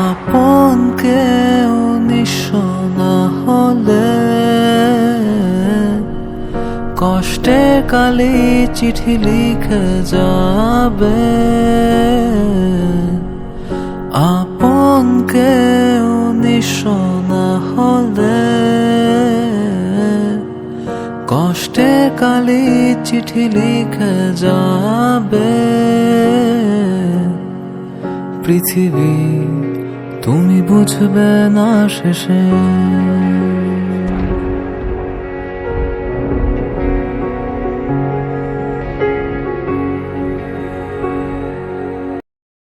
আপন কেউ নিঃস্ব না হলে কষ্টে কালি চিঠি লিখে যাবে। আপন কেউ নিঃস্ব না হলে কষ্টে কালি চিঠি লিখে যাবে। পৃথিবী তুমি বুঝবে না শেষে।